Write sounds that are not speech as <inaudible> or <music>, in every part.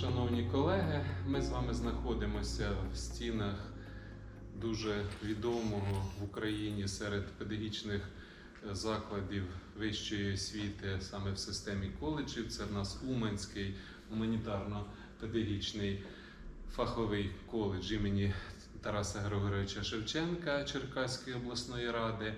Шановні колеги, ми з вами знаходимося в стінах дуже відомого в Україні серед педагогічних е, закладів вищої освіти саме в системі коледжів. Це в нас Уманський гуманітарно-педагогічний фаховий коледж імені Тараса Григоровича Шевченка Черкаської обласної ради.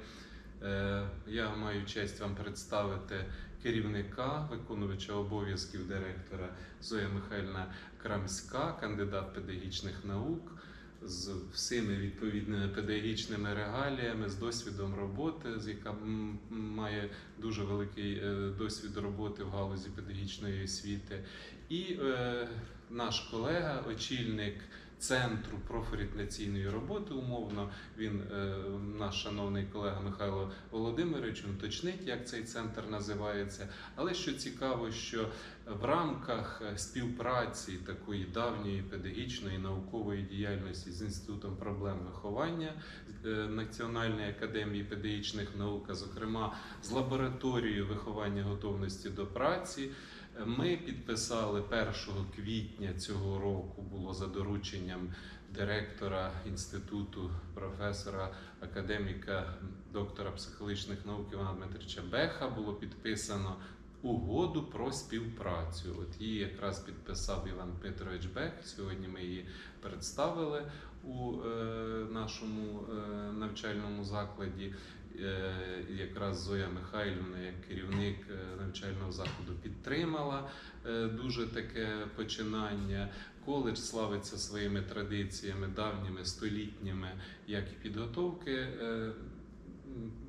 Е, Я маю честь вам представити керівника, виконувача обов'язків директора Зоя Михайлівна Крамська, кандидат педагогічних наук з всіми відповідними педагогічними регаліями, з досвідом роботи, з яка має дуже великий е, досвід роботи в галузі педагогічної освіти. І е, наш колега, очільник центру профорієнтаційної роботи, умовно, він, е, наш шановний колега Михайло Володимирович, уточнить, як цей центр називається. Але що цікаво, що в рамках е, співпраці такої давньої педагогічної наукової діяльності з інститутом проблем виховання е, Національної академії педагогічних наук, а зокрема з лабораторією виховання готовності до праці. Ми підписали 1 квітня цього року було за дорученням директора інституту, професора, академіка, доктора психологічних наук Івана Дмитрича Беха було підписано угоду про співпрацю. От її якраз підписав Іван Петрович Бех. Сьогодні ми її представили у е, нашому е, навчальному закладі. Е, якраз Зоя Михайлівна, як керівник е, навчального закладу, підтримала е, дуже таке починання. Коледж славиться своїми традиціями, давніми, столітніми, як і підготовки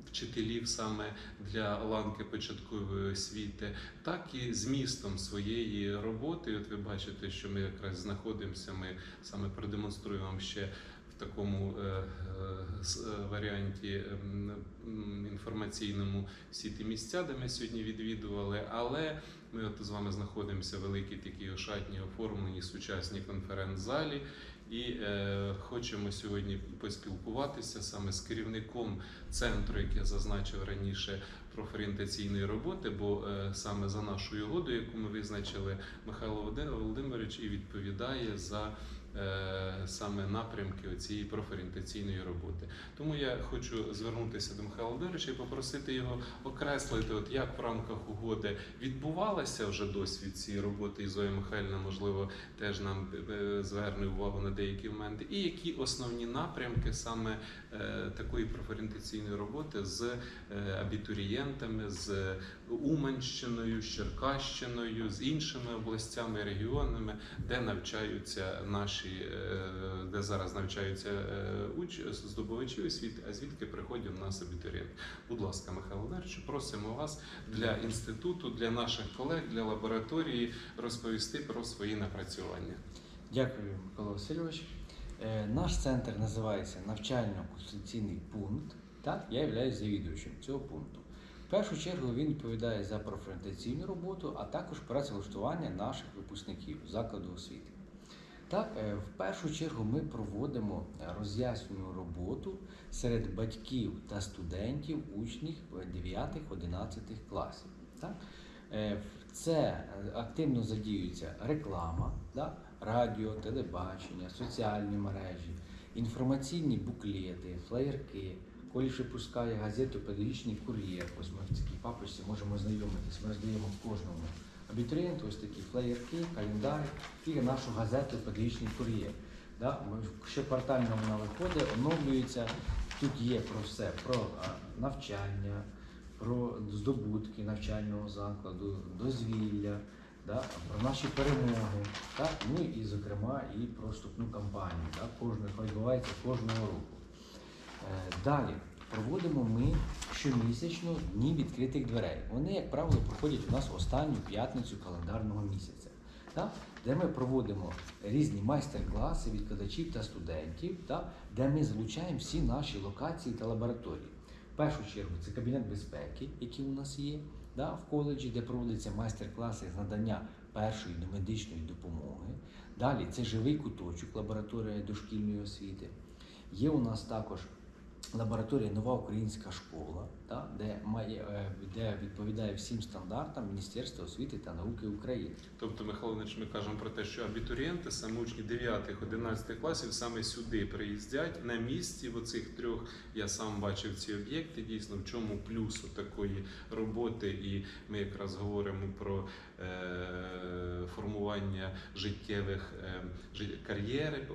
вчителів саме для ланки початкової освіти, так і змістом своєї роботи. От ви бачите, що ми якраз знаходимося. Ми саме продемонструємо ще такому е, е, е, варіанті ем, інформаційному всі ті місця, де ми сьогодні відвідували. Але ми от з вами знаходимося в великій такій ошатній оформленій сучасній конференц-залі. І е, хочемо сьогодні поспілкуватися саме з керівником центру, який я зазначив раніше, профорієнтаційної роботи, бо е, саме за нашою угодою, яку ми визначили, Михайло Володимирович і відповідає за саме напрямки цієї профорієнтаційної роботи. Тому я хочу звернутися до Михайла Володимировича і попросити його окреслити, от як в рамках угоди відбувалася вже досвід цієї роботи, і Зоя Михайлівна, можливо, теж нам е, зверне увагу на деякі моменти, і які основні напрямки саме е, такої профорієнтаційної роботи з е, абітурієнтами, з Уманщиною, з Черкащиною, з іншими областями, регіонами, де навчаються наші, е, де зараз навчаються е, здобувачі освіти, а звідки приходять у нас абітурієнти. Будь ласка, Михайло Володимирович, просимо вас для інституту, для наших колег, для лабораторії розповісти про свої напрацювання. Дякую, Микола Васильович. Е, Наш центр називається навчально-консультаційний пункт. Так, я являюсь завідувачем цього пункту. В першу чергу він відповідає за профорієнтаційну роботу, а також працевлаштування наших випускників закладу освіти. Так, е, в першу чергу ми проводимо роз'яснювальну роботу серед батьків та студентів учнів 9-11 класів. Так? Е, Це е, активно задіюється реклама, да? радіо, телебачення, соціальні мережі, інформаційні буклети, флеєрки. Колі випускає газету Педагогічний кур'єр. Ось в папочці можемо знайомитись. Ми роздаємо кожному абітурієнту ось такі флеєрки, календарі і нашу газету Педагогічний кур'єр. Да? Щоквартально вона виходить, оновлюється. Тут є про все: про навчання, про здобутки навчального закладу, дозвілля, да, про наші перемоги, так, ну і, зокрема, і про вступну кампанію, кожного, яка відбувається кожного року. Е, Далі проводимо ми щомісячно дні відкритих дверей. Вони, як правило, проходять у нас останню п'ятницю календарного місяця, так? де ми проводимо різні майстер-класи викладачів та студентів, так? де ми залучаємо всі наші локації та лабораторії. В першу чергу це кабінет безпеки, який у нас є да, в коледжі, де проводяться майстер-класи з надання першої домедичної допомоги. Далі це живий куточок, лабораторія дошкільної освіти. Є у нас також лабораторія Нова Українська школа, та, де, має, е, де відповідає всім стандартам Міністерства освіти та науки України. Тобто, Михайло Іванович, ми кажемо про те, що абітурієнти, саме учні 9-11 класів, саме сюди приїздять на місці в оцих трьох. Я сам бачив ці об'єкти. Дійсно, в чому плюс такої роботи, і ми якраз говоримо про е, формування життєвих е, кар'єри,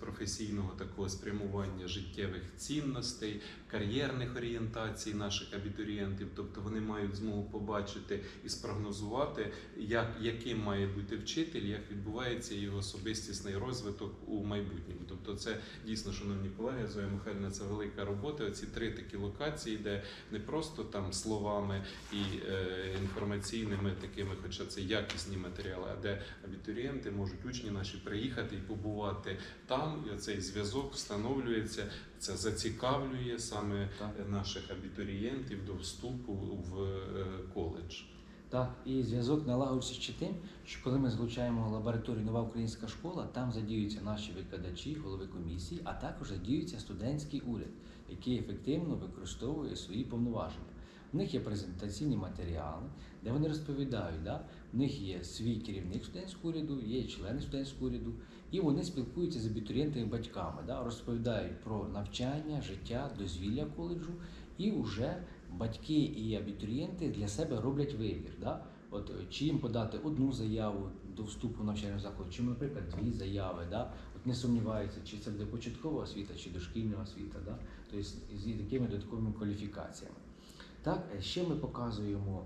професійного такого спрямування життєвих цінностей, кар'єрних орієнтацій наших абітурієнтів. Тобто вони мають змогу побачити і спрогнозувати, як, яким має бути вчитель, як відбувається його особистісний розвиток у майбутньому. Тобто, це дійсно, шановні колеги, Зоя Михайлівна, це велика робота. Оці три такі локації, де не просто там словами і е, інформаційними такими, хоча це якісні матеріали, а де абітурієнти можуть учні наші приїхати і побувати там, і цей зв'язок встановлюється. Це зацікавлює саме Так. наших абітурієнтів до вступу в е, коледж. Так, і зв'язок налагоджується ще тим, що коли ми залучаємо лабораторію Нова українська школа, там задіюються наші викладачі, голови комісії, а також задіюється студентський уряд, який ефективно використовує свої повноваження. У них є презентаційні матеріали, де вони розповідають, да? В них є свій керівник студентського уряду, є члени студентського уряду, і вони спілкуються з абітурієнтами і батьками, да? розповідають про навчання, життя, дозвілля коледжу, і вже батьки і абітурієнти для себе роблять вибір. Да? От е, чи їм подати одну заяву до вступу в навчальний заклад, чи, наприклад, дві заяви, да? от не сумніваються, чи це буде початкова освіта, чи дошкільна освіта, да? тобто з якими додатковими кваліфікаціями. Так, е, ще ми показуємо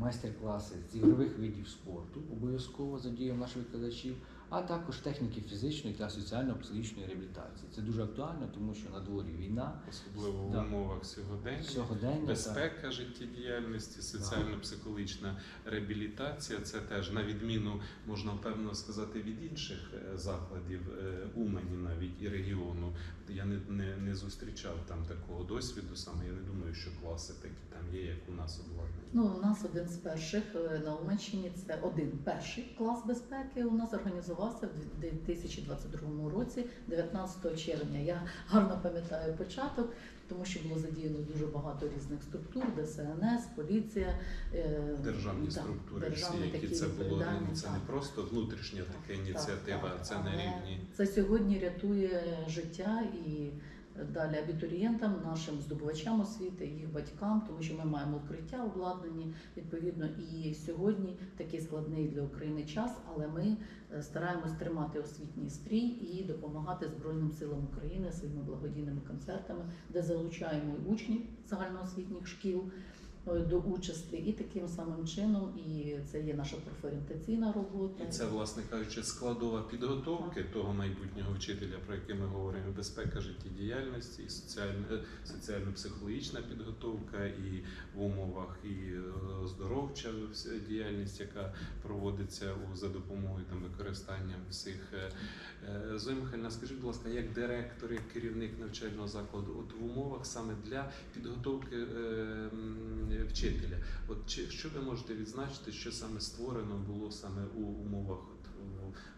майстер-класи з ігрових видів спорту, обов'язково задіємо наших викладачів, а також техніки фізичної та соціально-психологічної реабілітації. Це дуже актуально, тому що на дворі війна, особливо Да. в умовах сьогодення. сьогодення. Безпека життєдіяльності, соціально-психологічна реабілітація це теж на відміну, можна певно сказати, від інших е, закладів е, Умані навіть і регіону. Я не, не, не зустрічав там такого досвіду. Саме я не думаю, що класи такі там є, як у нас обладнані. Ну, у нас один з перших е, на Уманщині, це один перший клас безпеки. У нас організувався в 2022 році, 19 червня. Я гарно пам'ятаю початок, тому що було задіяно дуже багато різних структур, ДСНС, поліція, е, Державні да, структури, всі, які такі це було ну, це не просто внутрішня така ініціатива, Так, так, це так, на рівні. Це сьогодні рятує життя і далі абітурієнтам, нашим здобувачам освіти, їх батькам, тому що ми маємо укриття обладнані відповідно. І сьогодні такий складний для України час, але ми е, стараємось тримати освітній стрій і допомагати Збройним силам України своїми благодійними концертами, де залучаємо і учнів загальноосвітніх шкіл. Е, До участі і таким самим чином, і це є наша профорієнтаційна робота. І це, власне кажучи, складова підготовки того майбутнього вчителя, про яке ми говоримо, безпека життєдіяльності, і е, соціально-психологічна підготовка, і в умовах і е, оздоровча діяльність, яка проводиться у за допомогою там використання всіх. Зоя Михайлівна, скажіть, будь ласка, як директор, як керівник навчального закладу, от в умовах саме для підготовки вчителя, от що ви можете відзначити, що саме створено було саме у умовах от,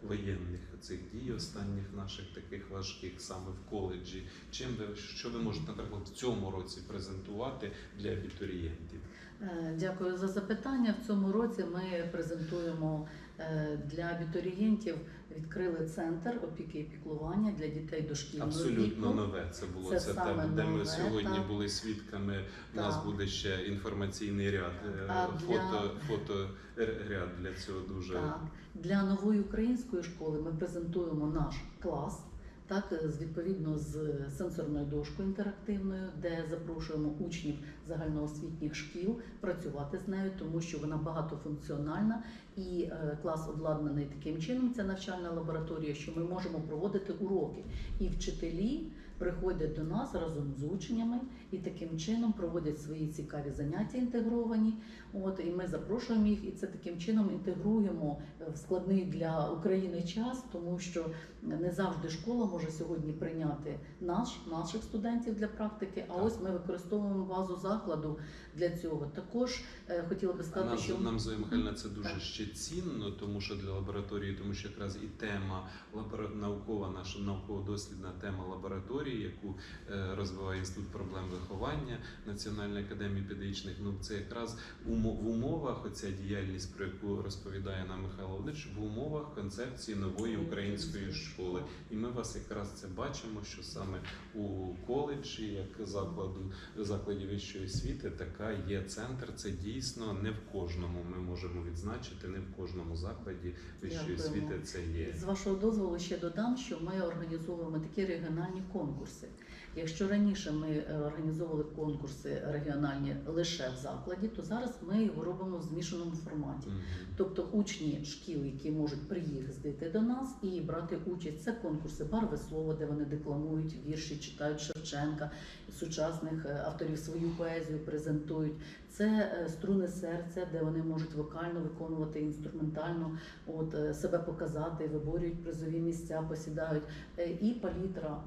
воєнних цих дій, останніх наших таких важких, саме в коледжі? Чим ви що ви можете, наприклад, в цьому році презентувати для абітурієнтів? Е, Дякую за запитання. В цьому році ми презентуємо е, для абітурієнтів відкрили центр опіки і піклування для дітей дошкільного Абсолютно нове це було. Це Це, саме те, де ми сьогодні так. були свідками. У нас буде ще інформаційний ряд, е, А для- фото, фото ряд для цього дуже Так. Для нової української школи ми презентуємо наш клас. Так, е, відповідно з сенсорною дошкою інтерактивною, де запрошуємо учнів загальноосвітніх шкіл працювати з нею, тому що вона багатофункціональна і е, клас обладнаний таким чином. Це навчальна лабораторія, що ми можемо проводити уроки. І вчителі приходять до нас разом з учнями і таким чином проводять свої цікаві заняття інтегровані. От і ми запрошуємо їх, і це таким чином інтегруємо в складний для України час, тому що не завжди школа може сьогодні прийняти наш наших студентів для практики. А Так. ось ми використовуємо базу закладу для цього. Також е, хотіла би сказати, нам, що нам Зоя Михайлівна, це дуже Так. ще цінно, тому що для лабораторії, тому що якраз і тема лабора... наукова, наша науково-дослідна тема лабораторії. яку е, розвиває інститут проблем виховання Національної академії педагогічних наук. Це якраз в умовах оця діяльність, про яку розповідає нам Михайло Володимирович, в умовах концепції нової української школи. І ми вас якраз це бачимо, що саме у коледжі, як закладу закладі вищої освіти, така є центр. Це дійсно не в кожному. Ми можемо відзначити, не в кожному закладі вищої освіти це є. З вашого дозволу ще додам, що ми організовуємо такі регіональні конкурси. Якщо раніше ми е, організовували конкурси регіональні лише в закладі, то зараз ми його робимо в змішаному форматі. Тобто учні шкіл, які можуть приїздити до нас і брати участь, це конкурси барви слова, де вони декламують вірші, читають Шевченка, сучасних е, авторів свою поезію презентують. Це е, струни серця, де вони можуть вокально виконувати інструментально, от себе показати, виборюють призові місця, посідають. І палітра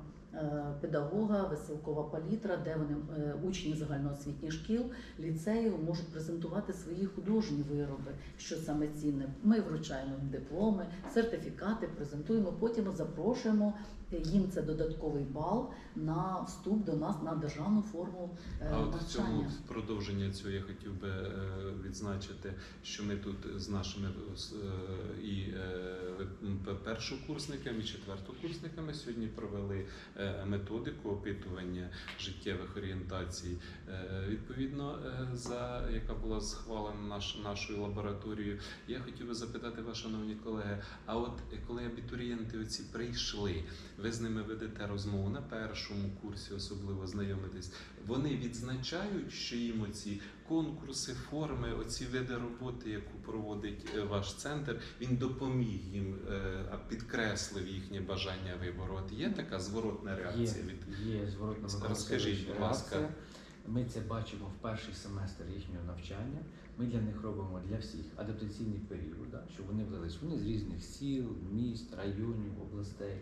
педагога, веселкова палітра, де вони е, учні загальноосвітніх шкіл, ліцеїв можуть презентувати свої художні вироби, що саме цінне. Ми вручаємо дипломи, сертифікати, презентуємо. Потім запрошуємо е, їм це додатковий бал на вступ до нас на державну форму е, А от в цьому в продовження цього я хотів би е, відзначити, що ми тут з нашими е, і е, першокурсниками, і четвертокурсниками сьогодні провели е, методику опитування життєвих орієнтацій. Е, Відповідно, е, за яка була схвалена наш, нашою лабораторією. Я хотів би запитати вас, шановні колеги, а от е, коли абітурієнти оці прийшли, ви з ними ведете розмову на першому курсі, особливо знайомитесь. Вони відзначають, що їм оці конкурси, форми, оці види роботи, яку проводить е, ваш центр, він допоміг їм, е, підкреслив їхнє бажання вибору. От є така зворотна реакція Є, від є зворотна Розкажіть, будь ласка. Ми це бачимо в перший семестр їхнього навчання. Ми для них робимо для всіх адаптаційний період, да, щоб вони влились. Вони з різних сіл, міст, районів, областей.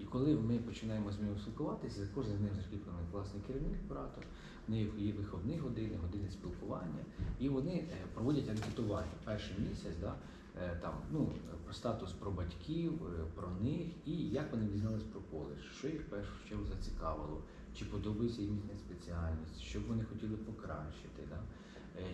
І коли ми починаємо з ними спілкуватися, кожен з них закріплений класний керівник оператор, в них є виховні години, години спілкування, і вони е, проводять анкетування перший місяць, да, е, там, ну, про статус про батьків, е, про них і як вони дізнались про коледж, що їх в першу чергу зацікавило, чи подобається їм їхня спеціальність, що б вони хотіли покращити, да?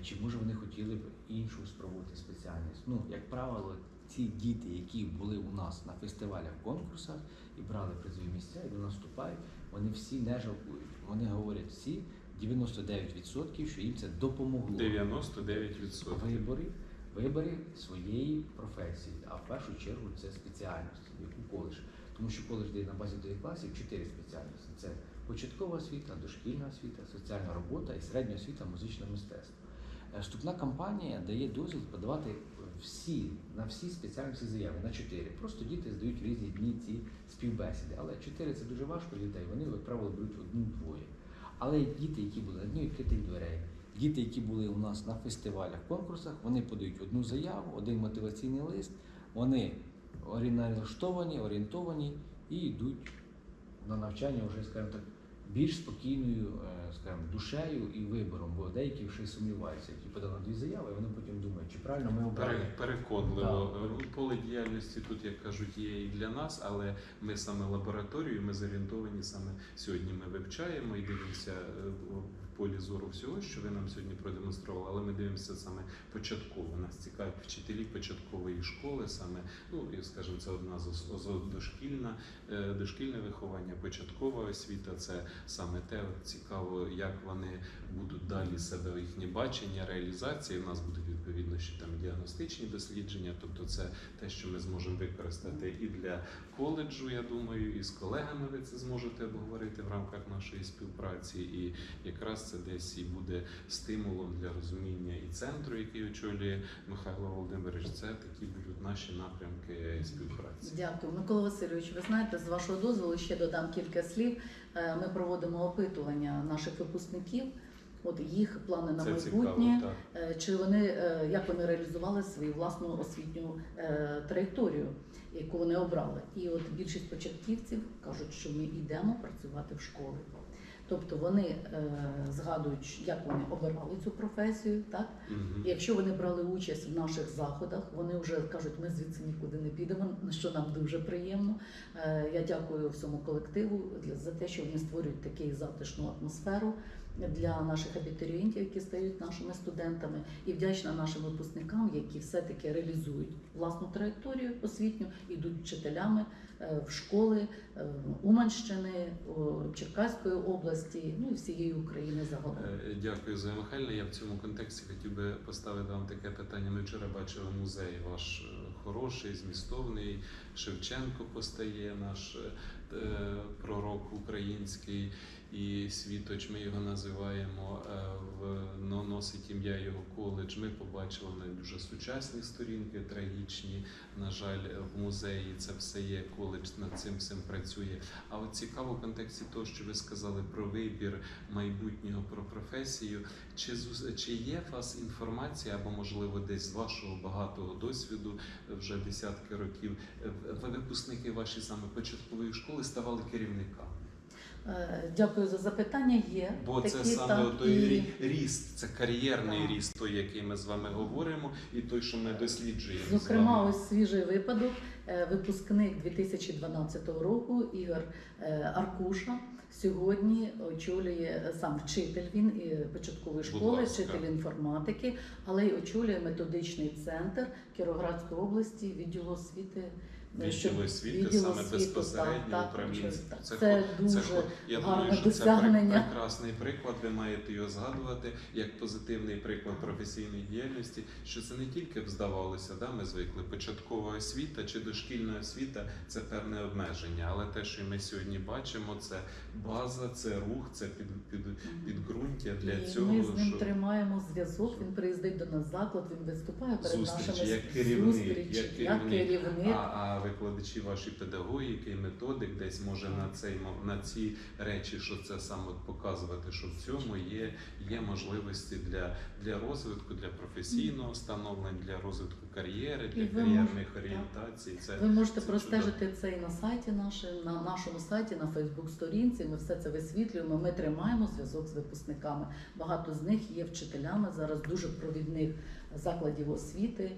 чи може вони хотіли б іншу спробувати спеціальність. Ну, як правило, ці діти, які були у нас на фестивалях, конкурсах і брали призові місця, і до нас вступають, вони всі не жалкують. Вони говорять всі 99%, що їм це допомогло. 99%. виборі, виборі своєї професії, а в першу чергу це спеціальність, яку коледж. Тому що коледж дає на базі до класів чотири спеціальності: це початкова освіта, дошкільна освіта, соціальна робота і середня освіта музичне мистецтво. Е, Вступна кампанія дає дозвіл подавати всі на всі спеціальності заяви на чотири. Просто діти здають різні дні ці співбесіди. Але чотири це дуже важко дітей. Вони, як правило, беруть одну-двоє. Але діти, які були на дні відкритих дверей, діти, які були у нас на фестивалях, конкурсах, вони подають одну заяву, один мотиваційний лист, вони орієнтовані, орієнтовані і йдуть на навчання вже, скажімо так, більш спокійною, е, скажімо, душею і вибором, бо деякі вже сумніваються, які подали дві заяви, і вони потім думають, чи правильно ми обрали. Переконливо. да. Поле діяльності тут, як кажуть, є і для нас, але ми саме лабораторію, ми зорієнтовані саме сьогодні. Ми вивчаємо і дивимося е, полі зору всього, що ви нам сьогодні продемонстрували, але ми дивимося саме початково. Нас цікавить вчителі початкової школи, саме ну скажімо, це одна з з дошкільна, е, дошкільне виховання, початкова освіта. Це саме те цікаво, як вони будуть далі себе їхнє бачення, реалізації. У нас будуть відповідно ще там діагностичні дослідження. Тобто, це те, що ми зможемо використати і для коледжу. Я думаю, і з колегами ви це зможете обговорити в рамках нашої співпраці. І якраз це десь і буде стимулом для розуміння і центру, який очолює Михайло Володимирович. Це такі будуть наші напрямки співпраці. Дякую, Микола Васильович. Ви знаєте, з вашого дозволу ще додам кілька слів. Е, Ми проводимо опитування наших випускників. От їх плани на Це майбутнє, цікаво. Е, чи вони е, як вони реалізували свою власну освітню е, траєкторію, яку вони обрали. І от більшість початківців кажуть, що ми йдемо працювати в школи. Тобто вони згадують, як вони обирали цю професію, так і Якщо вони брали участь в наших заходах, вони вже кажуть, ми звідси нікуди не підемо, що нам дуже приємно. Я дякую всьому колективу для- за те, що вони створюють таку затишну атмосферу для наших абітурієнтів, які стають нашими студентами, і вдячна нашим випускникам, які все-таки реалізують власну траєкторію освітню, ідуть вчителями е, в школи е, Уманщини, Черкаської області, ну і всієї України загалом. Е, Дякую, Зоя Михайлівна. Я в цьому контексті хотів би поставити вам таке питання. Ми вчора бачили музей ваш хороший, змістовний. Шевченко постає, наш пророк український і світоч. Ми його називаємо е, носить ім'я його коледж. Ми побачили дуже сучасні сторінки, трагічні. На жаль, в музеї це все є. Коледж над цим всім працює. А от цікаво в контексті того, що ви сказали про вибір майбутнього про професію. Чи чи є у вас інформація або можливо десь з вашого багатого досвіду е, вже десятки років? е, Випускники ваші саме початкової школи ставали керівниками, Е, Дякую за запитання. Є бо це саме так, той і- ріст, це кар'єрний Так. ріст, той, який ми з вами говоримо, і той, що ми досліджуємо. з Зокрема, вами. ось свіжий випадок. Е, Випускник 2012 року Ігор е, Аркуша сьогодні очолює сам вчитель. Він і початкової школи, вчитель інформатики, але й очолює методичний центр Кіровоградської області, відділу освіти. Е, Відділ освіти, відділ саме безпосередньо управління. Це Це, дуже хо- я думаю, що це досягнення. пре- прекрасний приклад. Ви маєте його згадувати як позитивний приклад професійної діяльності. Що це не тільки б здавалося, да, ми звикли початкова освіта чи дошкільна освіта це певне обмеження. Але те, що ми сьогодні бачимо, це база, це рух, це під, під, підґрунтя для і цього. ми з ним що... тримаємо зв'язок. Він приїздить до нас заклад, він виступає перед Зустрічі, нашими як керівник, зустрічі, як як керівник. керівник. А, а викладачі ваші педагогіки, методик десь може на цей на ці речі, що це саме показувати, що в цьому є, є можливості для, для розвитку, для професійного становлення, для розвитку кар'єри, для ви кар'єрних можете- орієнтацій. Це Ви можете це простежити це і на сайті нашому, на нашому сайті, на Фейсбук-сторінці. Ми все це висвітлюємо. Ми тримаємо зв'язок з випускниками. Багато з них є вчителями зараз дуже провідних закладів освіти.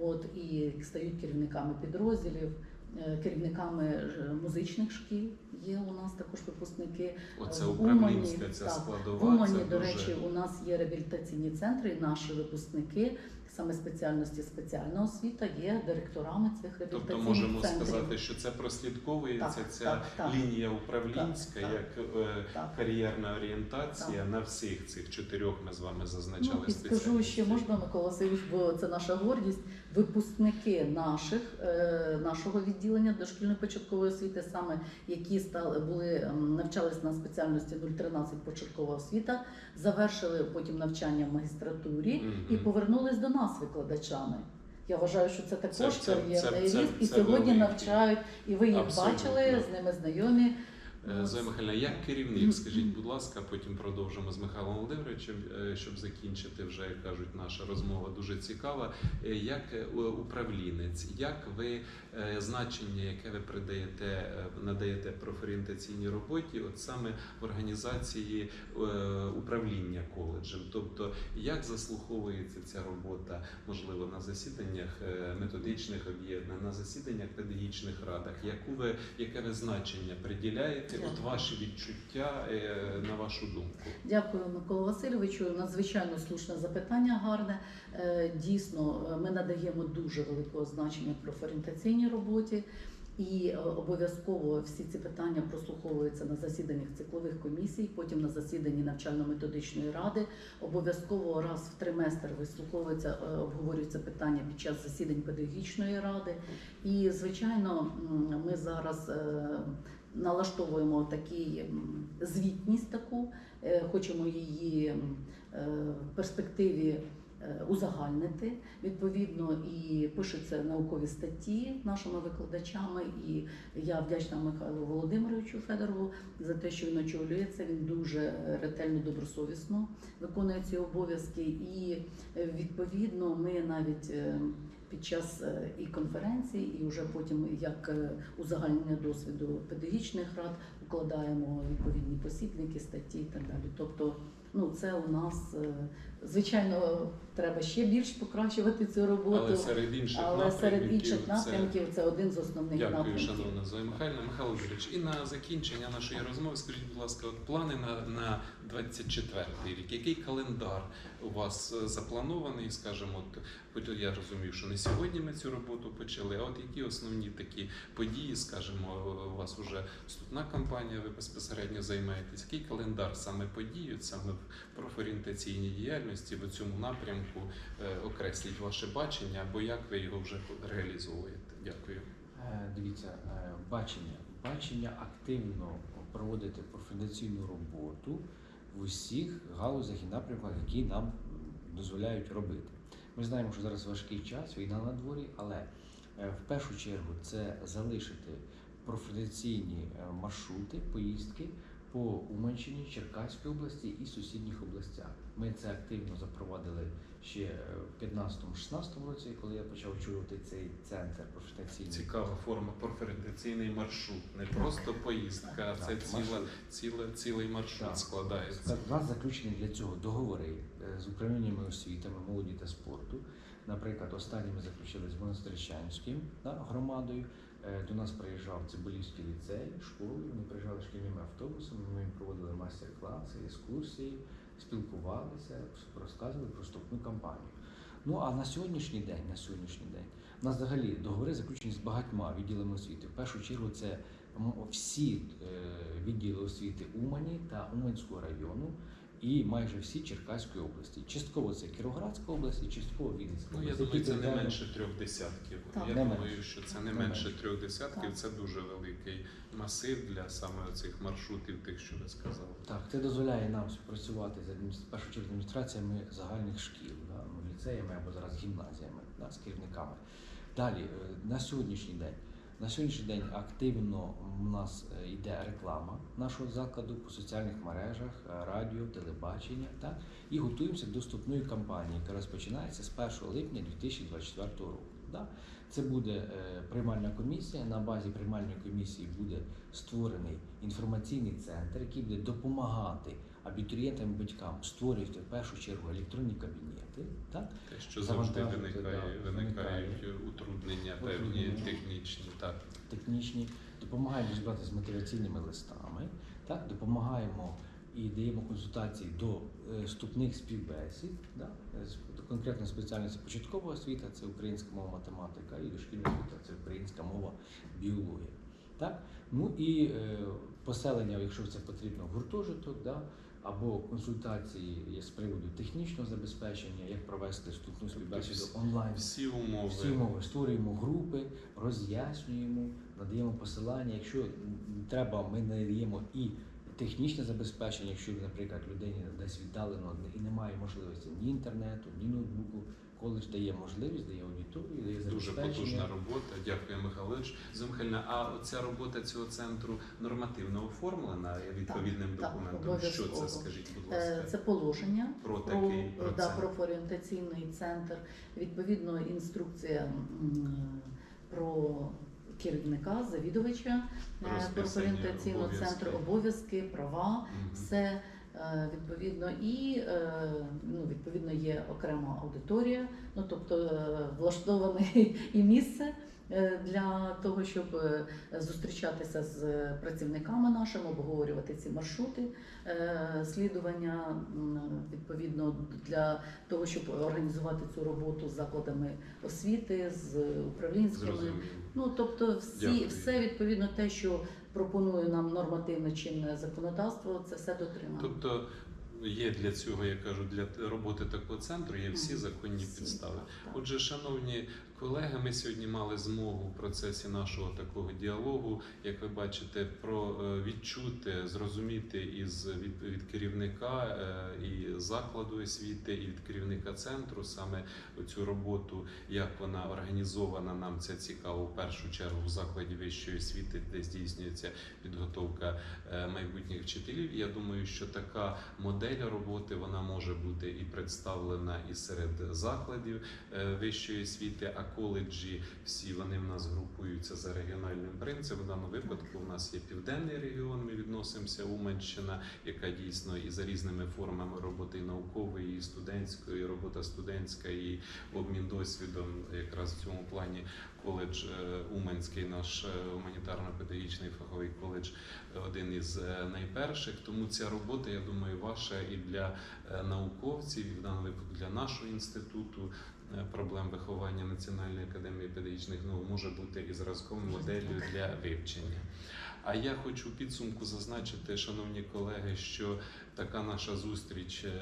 От і стають керівниками підрозділів, е, керівниками е, музичних шкіл. Є у нас також випускники. оце в управлінська ця складова. В Умані, це до дуже... речі, у нас є реабілітаційні центри, і наші випускники саме спеціальності спеціальна освіта є директорами цих Тобто реабілітаційних можемо центрів. сказати, що це прослідковується Так, ця так, так. лінія управлінська, Так, так. як е, Так. кар'єрна орієнтація на всіх цих чотирьох ми з вами зазначали Ну, і скажу ще можна, Микола Васильович, бо це наша гордість. Випускники наших е, нашого відділення дошкільної початкової освіти, саме які стали були навчались на спеціальності 013 початкова освіта, завершили потім навчання в магістратурі і повернулись до нас викладачами. Я вважаю, що це також Це- це- кар'єрний це- ріст, це- і це сьогодні великий. навчають, і ви їх Абсолютно. бачили, з ними знайомі. Е, Зоя Михайлівна, як керівник, скажіть, будь ласка, потім продовжимо з Михайлом Володимировичем, е, щоб закінчити вже, як кажуть, наша розмова дуже цікава. Е, Як управлінець, як ви значення, яке ви придаєте, надаєте профорієнтаційній роботі, от саме в організації управління коледжем? Тобто, як заслуховується ця робота, можливо, на засіданнях методичних об'єднань, на засіданнях педагогічних радах? Яку ви яке ви значення приділяєте? От ваші відчуття е, на вашу думку? Дякую, Микола Васильовичу. Надзвичайно слушне запитання, гарне. Е, Дійсно, е, ми надаємо дуже великого значення профорієнтаційній роботі. І обов'язково всі ці питання прослуховуються на засіданнях циклових комісій, потім на засіданні навчально-методичної ради. Обов'язково раз в триместр вислуховується, обговорюються питання під час засідань педагогічної ради. І звичайно, ми зараз налаштовуємо такий звітність таку, е, хочемо її е, в перспективі е, узагальнити. Відповідно, і пишуться наукові статті нашими викладачами. І я вдячна Михайлу Володимировичу Федорову за те, що він очолює це. Він дуже ретельно, добросовісно виконує ці обов'язки. І відповідно ми навіть. Під час е, і конференцій, і вже потім як е, узагальнення досвіду педагогічних рад укладаємо відповідні посібники, статті і так далі. Тобто, ну це у нас е, звичайно треба ще більш покращувати цю роботу. Але серед інших Але напрямків серед інших напрямків це один з основних Дякую, напрямків. шановна Зоя Михайлівна. Михайло Юрійович, і на закінчення нашої розмови, скажіть, будь ласка, от плани на, на 24-й рік. Який календар у вас е, запланований? Скажімо, от я розумію, що не сьогодні ми цю роботу почали. А от які основні такі події, скажімо, у вас вже вступна кампанія, ви безпосередньо займаєтесь. Який календар саме подій, саме в профорієнтаційній діяльності в цьому напрямку е, окресліть ваше бачення, або як ви його вже реалізовуєте? Дякую. Е, Дивіться, е, бачення. Бачення активно проводити професійну роботу в усіх галузях і напрямках, які нам дозволяють робити. Ми знаємо, що зараз важкий час, війна на дворі, але в першу чергу це залишити професійні маршрути, поїздки по Уманщині, Черкаській області і сусідніх областях. Ми це активно запровадили ще в 15-16 році, коли я почав очолювати цей центр професійний. Цікава форма профорієнтаційний маршрут, не просто поїздка, а це ціла, ціла, цілий маршрут Так. складається. У нас заключені для цього договори е, з управліннями освітами, молоді та спорту. Наприклад, останні ми заключили з Монастирчанським да, громадою. Е, До нас приїжджав Цибулівський ліцей, школи. Вони приїжджали шкільними автобусами. Ми їм проводили майстер-класи, екскурсії, спілкувалися, розказували про вступну кампанію. Ну а на сьогоднішній день, на сьогоднішній день, у нас взагалі договори заключені з багатьма відділами освіти. В першу чергу це всі е, відділи освіти Умані та Уманського району і майже всі Черкаської області. Частково це Кіровоградська область і частково Вінницька Ну, я область. думаю, це не менше трьох десятків. Так. я Не думаю, менше. що це не, Не менше менше. трьох десятків. Так. Це дуже великий масив для саме цих маршрутів, тих, що ви сказали. Так, це дозволяє нам співпрацювати з адміністр... в першу чергу адміністраціями загальних шкіл, да, ну, ліцеями або зараз гімназіями, да, з керівниками. Далі, е, на сьогоднішній день. На сьогоднішній день активно у нас е, йде реклама нашого закладу по соціальних мережах, е, радіо, телебачення, так? і готуємося до вступної кампанії, яка розпочинається з 1 липня 2024 року. Да? Це буде е, приймальна комісія. На базі приймальної комісії буде створений інформаційний центр, який буде допомагати абітурієнтам і батькам створювати в першу чергу електронні кабінети. Так? Те, що завжди виникає, да, виникають утруднення, певні технічні. Так. технічні, допомагаємо розібрати з мотиваційними листами, так, допомагаємо і даємо консультації до е, вступних співбесід, да, конкретно спеціальності початкова освіта, це українська мова математика, і дошкільна освіта це українська мова біологія. Так? Ну і е, поселення, якщо це потрібно, гуртожиток, да, або консультації з приводу технічного забезпечення, як провести вступну співбесіду онлайн. Всі умови. Всі умови створюємо групи, роз'яснюємо, надаємо посилання. Якщо треба, ми надаємо і технічне забезпечення, якщо, наприклад, людині десь віддалено і немає можливості ні інтернету, ні ноутбуку. Коледж дає можливість, дає аудиторію, дає Дуже потужна робота. Дякую, Михайлович. Зумхельна, а оця робота цього центру нормативно оформлена відповідним так, документом. Що це, скажіть, будь Е, ласка, Це положення про про, такий да, процес? профорієнтаційний центр, відповідно інструкція про керівника, завідувача е, профорієнтаційного центру, обов'язки, права, Мгм. все відповідно і е, ну, відповідно є окрема аудиторія, ну тобто е, влаштоване <laughs> і місце. е, Для того щоб е, зустрічатися з працівниками нашими, обговорювати ці маршрути е, слідування відповідно для того, щоб організувати цю роботу з закладами освіти, з управлінськими. Зрозуміло. Ну тобто, всі Дякую. все відповідно те, що пропонує нам нормативне чинне законодавство, це все дотримано. Тобто є для цього, я кажу, для роботи такого центру є всі законні підстави. Отже, шановні колеги, ми сьогодні мали змогу в процесі нашого такого діалогу, як ви бачите, про е, відчути, зрозуміти із від, від керівника е, і закладу освіти, і від керівника центру саме цю роботу, як вона організована. Нам це цікаво в першу чергу в закладі вищої освіти, де здійснюється підготовка е, майбутніх вчителів. Я думаю, що така модель роботи вона може бути і представлена і серед закладів вищої освіти. Коледжі всі вони в нас групуються за регіональним принципом. В даному випадку у нас є південний регіон. Ми відносимося Уманщина, яка дійсно і за різними формами роботи наукової, і студентської, і робота студентська, і обмін досвідом, якраз в цьому плані коледж е, Уманський, наш е, гуманітарно-педагогічний фаховий коледж, е, один із найперших. Тому ця робота, я думаю, ваша і для науковців, і в даному випадку для нашого інституту. Е, Проблем виховання Національної академії педагогічних наук може бути і зразковою моделлю для вивчення. А я хочу підсумку зазначити, шановні колеги, що така наша зустріч е,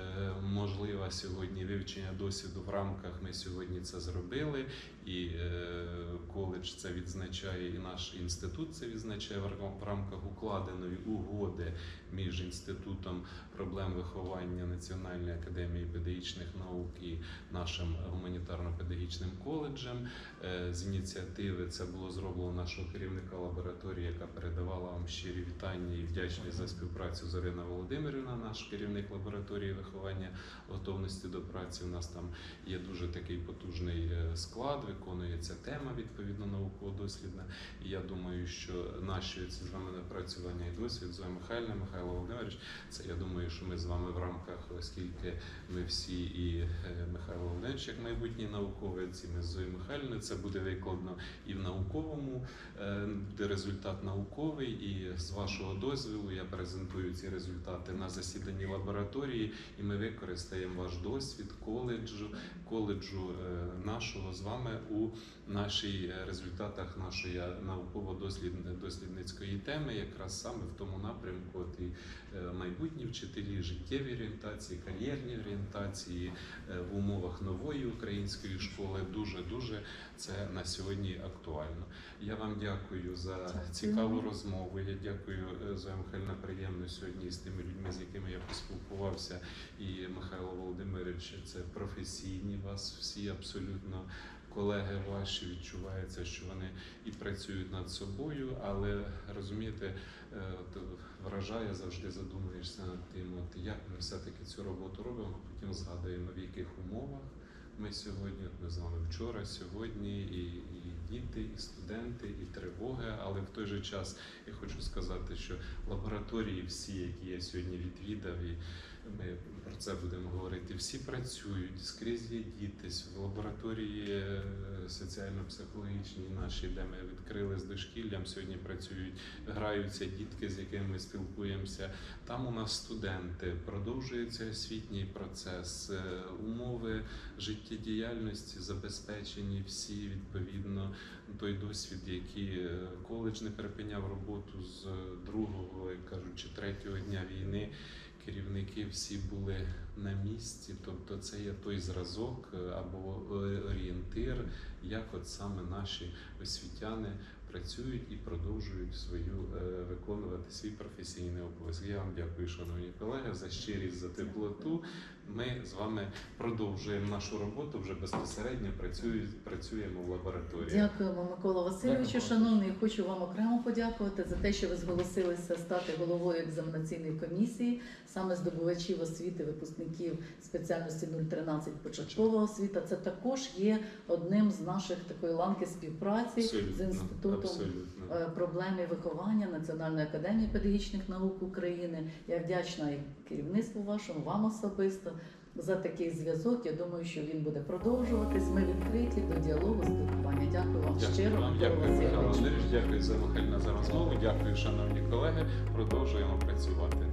можлива сьогодні вивчення досвіду в рамках. Ми сьогодні це зробили, і е, коледж це відзначає, і наш інститут це відзначає в рамках укладеної угоди між інститутом проблем виховання Національної академії педагогічних наук і нашим гуманітарно-педагогічним коледжем. Е, З ініціативи це було зроблено нашого керівника лабораторії, яка передавала вам щирі вітання і вдячність за співпрацю Зорина Володимирівна, наш керівник лабораторії виховання готовності до праці. У нас там є дуже такий потужний е, склад, виконується тема відповідно науково-дослідна. І я думаю, що наші з вами напрацювання і досвід Зоя Михайлівна, Михайло Володимирович, це я думаю, що ми з вами в рамках, оскільки ми всі і е, Михайло Володимирович, як майбутній науковець, і ми з Зоєю Михайлівною, це буде викладено і в науковому, е, буде результат науковий, і з вашого дозволу я презентую ці результати на засіданні лабораторії, і ми використаємо ваш досвід коледжу, коледжу е, нашого з вами у нашій е, результатах нашої науково-дослідницької теми, якраз саме в тому напрямку, от і е, майбутні вчителі, життєві орієнтації, кар'єрні орієнтації е, в умовах нової української школи. Дуже дуже це на сьогодні актуально. Я вам дякую за цікаву розмову. Я дякую е, Зоя Михайлівна приємно сьогодні з тими людьми, з якими я поспілкувався, і Михайло Володимирович. Це професійні вас всі абсолютно. Колеги ваші відчувається, що вони і працюють над собою, але розумієте, е, вражає завжди задумуєшся над тим, от як ми все-таки цю роботу робимо, потім згадуємо в яких умовах ми сьогодні. Ми з вами вчора, сьогодні, і, і діти, і студенти, і тривоги. Але в той же час я хочу сказати, що лабораторії всі, які я сьогодні відвідав, і ми про це будемо говорити. Всі працюють, скрізь є діти. В лабораторії е, соціально-психологічній нашій, де ми відкрили з дошкіллям, сьогодні працюють, граються дітки, з якими ми спілкуємося. Там у нас студенти, продовжується освітній процес, е, умови життєдіяльності забезпечені всі відповідно той досвід, який е, коледж не припиняв роботу з другого, як кажуть, чи третього дня війни. Керівники всі були на місці, тобто це є той зразок е, або е, орієнтир, як от саме наші освітяни працюють і продовжують свою е, виконувати свій професійний обов'язок. Я вам дякую, шановні колеги, за щирість, за теплоту. Ми з вами продовжуємо нашу роботу вже безпосередньо працює- працюємо в лабораторії. Дякуємо, Микола Васильовичу. Шановний, хочу вам окремо подякувати за те, що ви зголосилися стати головою екзаменаційної комісії, саме здобувачів освіти, випускників спеціальності 013 початкова освіта. Це також є одним з наших такої ланки співпраці з Абсолютно, інститутом абсолютно. е, проблеми виховання Національної академії педагогічних наук України. Я вдячна і керівництву вашому, вам особисто за такий зв'язок. Я думаю, що він буде продовжуватись. Ми відкриті до діалогу спілкування. Дякую вам Дякую щиро. вам, дякую, Михайло Андрійович, дякую за вихальна за розмову. Дякую, шановні колеги. Продовжуємо працювати.